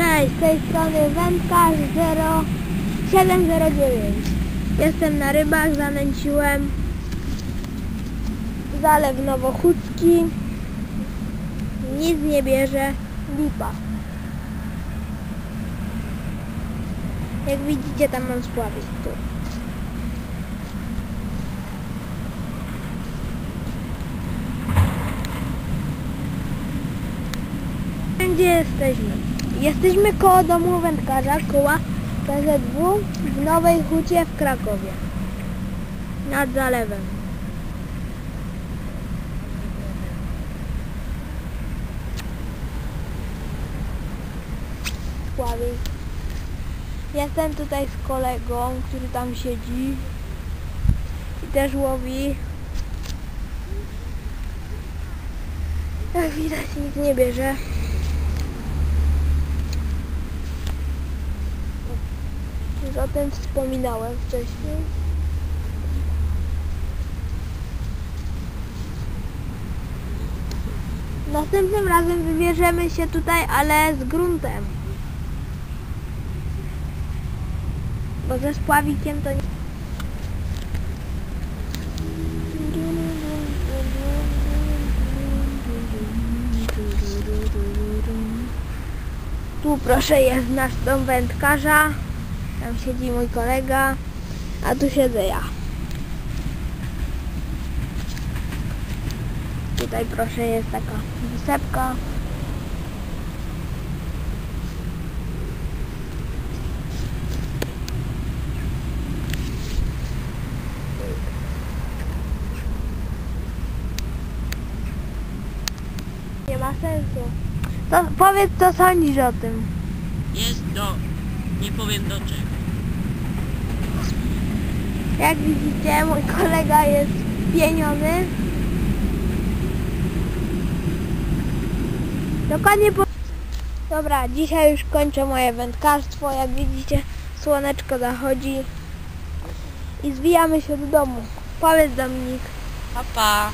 Cześć, z tej strony wędkarz 0709. Jestem na rybach, zanęciłem zalew Nowochódzki. Nic nie bierze, lipa. Jak widzicie, tam mam spławić tu. Gdzie jesteśmy? Jesteśmy koło domu wędkarza, koła PZW w Nowej Hucie w Krakowie. Nad zalewem. Sławiej. Jestem tutaj z kolegą, który tam siedzi i też łowi. Jak widać nic nie bierze. Już o tym wspominałem wcześniej. Następnym razem wybierzemy się tutaj, ale z gruntem. Bo ze spławikiem to nie... Tu proszę jest nasz dom wędkarza. Tam siedzi mój kolega, a tu siedzę ja. Tutaj proszę jest taka wysepka. Nie ma sensu. To powiedz co sądzisz o tym. Jest do... nie powiem do czego. Jak widzicie, mój kolega jest pieniony. Dokładnie po... Dobra, dzisiaj już kończę moje wędkarstwo. Jak widzicie, słoneczko zachodzi. I zwijamy się do domu. Powiedz Dominik. Pa, pa.